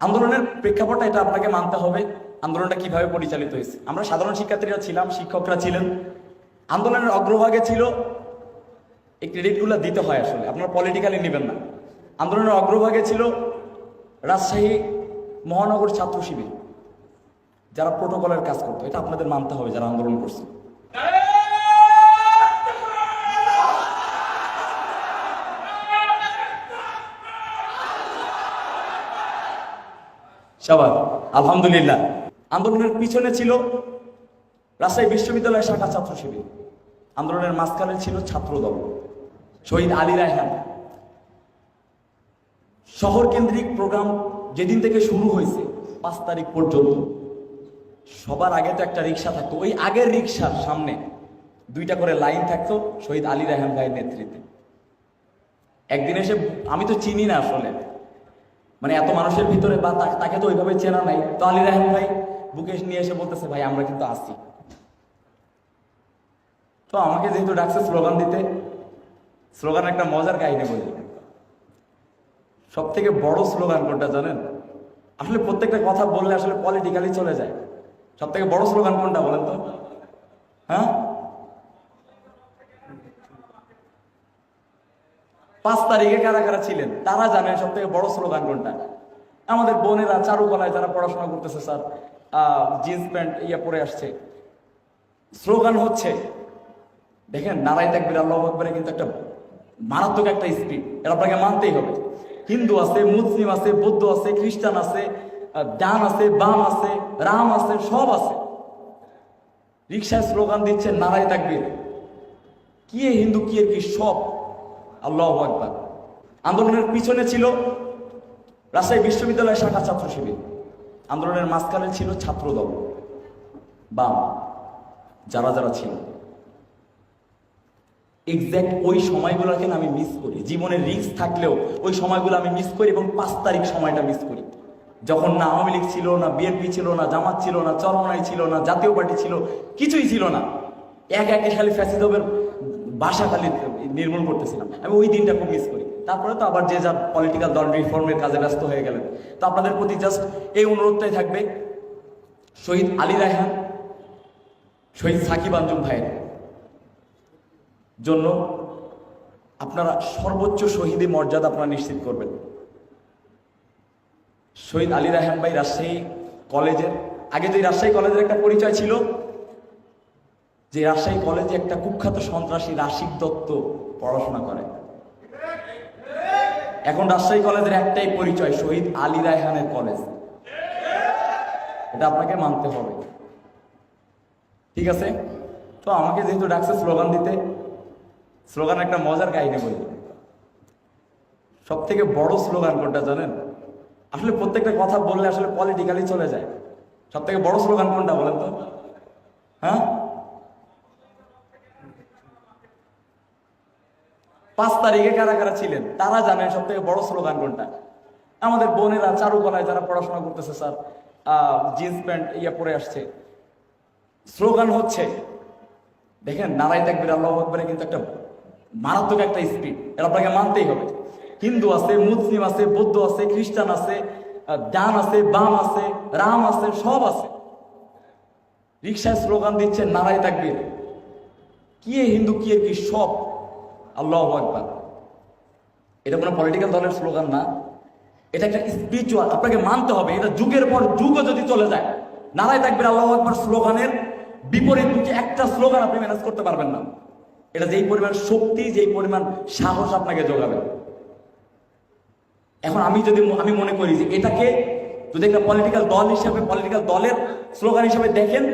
আন্দোলনের প্রেক্ষাপটটা এটা আপনাকে মানতে হবে। আন্দোলনটা কীভাবে পরিচালিত হয়েছে? আমরা সাধারণ শিক্ষার্থীরা ছিলাম, শিক্ষকরা ছিলেন। আন্দোলনের অগ্রভাগে ছিল এই ক্রেডিটগুলো দিতে হয় আসলে, আপনারা পলিটিক্যালি নেবেন না। আন্দোলনের অগ্রভাগে ছিল রাজশাহী মহানগর ছাত্র শিবির, যারা প্রোটোকলের কাজ করতো। এটা আপনাদের মানতে হবে যারা আন্দোলন করছে। সবার আলহামদুলিল্লাহ। আন্দোলনের পিছনে ছিল রাজশাহী বিশ্ববিদ্যালয়ের শাখা ছাত্র শিবির। আন্দোলনের মাঝখানে ছিল ছাত্রদল, শহীদ আলী রায়হান। শহর কেন্দ্রিক প্রোগ্রাম যেদিন থেকে শুরু হয়েছে, পাঁচ তারিখ পর্যন্ত। সবার আগে তো একটা রিক্সা থাকতো। ওই আগের রিক্সার সামনে দুইটা করে লাইন থাকতো শহীদ আলী রায়হান ভাইয়ের নেতৃত্বে। একদিন এসে, আমি তো চিনি না আসলে। মানে এত মানুষের ভিতরে বা তাকে তো ওইভাবে চেনা নাই। তো আলী রাহেম ভাই বুকে নিয়ে এসে বলতেছে, ভাই, আমরা কিন্তু আসি। তো আমাকে যেহেতু ডাকছে স্লোগান দিতে, স্লোগান একটা মজার কাহিনী বলি। সব থেকে বড় স্লোগান কোনটা জানেন? আসলে প্রত্যেকটা কথা বললে আসলে পলিটিক্যালি চলে যায়। সব থেকে বড় স্লোগান কোনটা বলেন তো? হ্যাঁ? পাঁচ তারিখে কারা কারা ছিলেন, তারা জানেন সব থেকে বড় স্লোগান কোনটা। আমাদের বোনেরা চারুকলায় যারা পড়াশোনা করতেছে স্যার জিন্স প্যান্ট ইয়ে পরে আসছে। স্লোগান হচ্ছে, দেখেন নারাই তাকবির আল্লাহ আকবরে কিন্তু একটা মারাত্মক একটা স্পিড এটা আপনাকে মানতেই হবে। হিন্দু আছে, মুসলিম আছে, বৌদ্ধ আছে, খ্রিস্টান আছে ডান আছে, বাম আছে, রাম আছে, সব আছে। রিক্সায় স্লোগান দিচ্ছে নারাই তাকবির কি হিন্দু, কি কি সব? আল্লাহ আকবার। আন্দোলনের পিছনে ছিল রাজশাহী বিশ্ববিদ্যালয়ের শাখা ছাত্র শিবির। আন্দোলনের মাঝখানে ছিল ছাত্রদল, বাম, যারা যারা ছিল। এক্স্যাক্ট ওই সময়গুলোকে আমি মিস করি। জীবনের রিস্ক থাকলেও ওই সময়গুলো আমি মিস করি এবং পাঁচ তারিখ সময়টা মিস করি। যখন না আওয়ামী লীগ ছিল, না বিএনপি ছিল, না জামাত ছিল, না চরমনাই ছিল, না জাতীয় পার্টি ছিল, কিছুই ছিল না। এক একে খালি ফ্যাসিদবের বাসা খালি নির্মূল করতেছিলাম। আমি ওই দিনটা খুব মিস করি। তারপরে তো আবার যে যার পলিটিক্যাল দল রিফর্মের কাজে ব্যস্ত হয়ে গেলেন। তো আপনাদের প্রতি জাস্ট এই অনুরোধটাই থাকবে, শহীদ আলী রায়হান, শহীদ সাকিব আঞ্জুম ভাইয়ের জন্য আপনারা সর্বোচ্চ শহীদে মর্যাদা আপনারা নিশ্চিত করবেন। শহীদ আলী রায়হান ভাই রাজশাহী কলেজের, আগে যে রাজশাহী কলেজের একটা পরিচয় ছিল যে রাজশাহী কলেজে একটা কুখ্যাত সন্ত্রাসী রাশিক দত্ত পড়াশোনা করে। এখন রাজশাহী কলেজের একটাই পরিচয়, শহীদ আলী রায়হানের কলেজ। এটা আপনাকে মানতে হবে। ঠিক আছে? তো আমাকে যেহেতু ডাকছে স্লোগান দিতে স্লোগান একটা মজার কাহিনী বলি। সব থেকে বড় স্লোগান কোনটা জানেন? আসলে প্রত্যেকটা কথা বললে আসলে পলিটিক্যালি চলে যায়। সব থেকে বড় স্লোগান কোনটা বলেন তো? হ্যাঁ? পাঁচ তারিখে কারা কারা ছিলেন, তারা জানেন সব থেকে বড় স্লোগান কোনটা। আমাদের বোনেরা চারুকলায় যারা পড়াশোনা করতেছে স্যার জিন্স প্যান্ট ইয়ে পরে আসছে। স্লোগান হচ্ছে, দেখেন নারাই তাকবির আল্লাহ আকবরে কিন্তু একটা মারাত্মক একটা স্পিড এটা আপনাকে মানতেই হবে। হিন্দু আছে, মুসলিম আছে, বৌদ্ধ আছে, খ্রিস্টান আছে ডান আছে, বাম আছে, রাম আছে, সব আছে। রিক্সায় স্লোগান দিচ্ছে নারাই তাকবির কি হিন্দু, কি কি সব? আল্লাহ আকবার। এটা কোনো পলিটিক্যাল দলের স্লোগান না। এটা একটা স্পিরিচুয়াল আপনাকে মানতে হবে। এটা যুগের পর যুগও যদি চলে যায়, নারায় থাকবে আল্লাহ আকবার স্লোগানের বিপরীত মুখে একটা স্লোগান আপনি ম্যানেজ করতে পারবেন না। এটা যেই পরিমাণ শক্তি, যেই পরিমাণ সাহস আপনাকে যোগাবে। এখন আমি যদি আমি মনে করি যে এটাকে যদি একটা পলিটিক্যাল দল হিসাবে পলিটিক্যাল দলের স্লোগান হিসাবে দেখেন,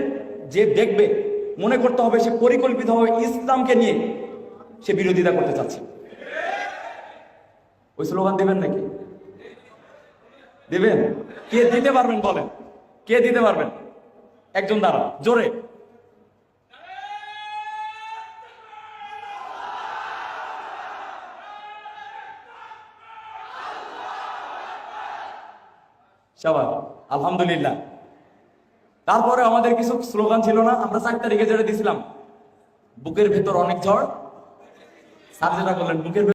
যে দেখবে, মনে করতে হবে সে পরিকল্পিতভাবে ইসলামকে নিয়ে সে বিরোধিতা করতে চাচ্ছে। ওই স্লোগান দেবেন নাকি? দেবেন? কে দিতে পারবেন বলেন? কে দিতে পারবেন? একজন দ্বারা জোরে। আলহামদুলিল্লাহ। তারপরে আমাদের কিছু স্লোগান ছিল না, আমরা চার তারিখে যেটা দিয়েছিলাম বুকের ভেতর অনেক ঝড়। স্যার করলেন বুকের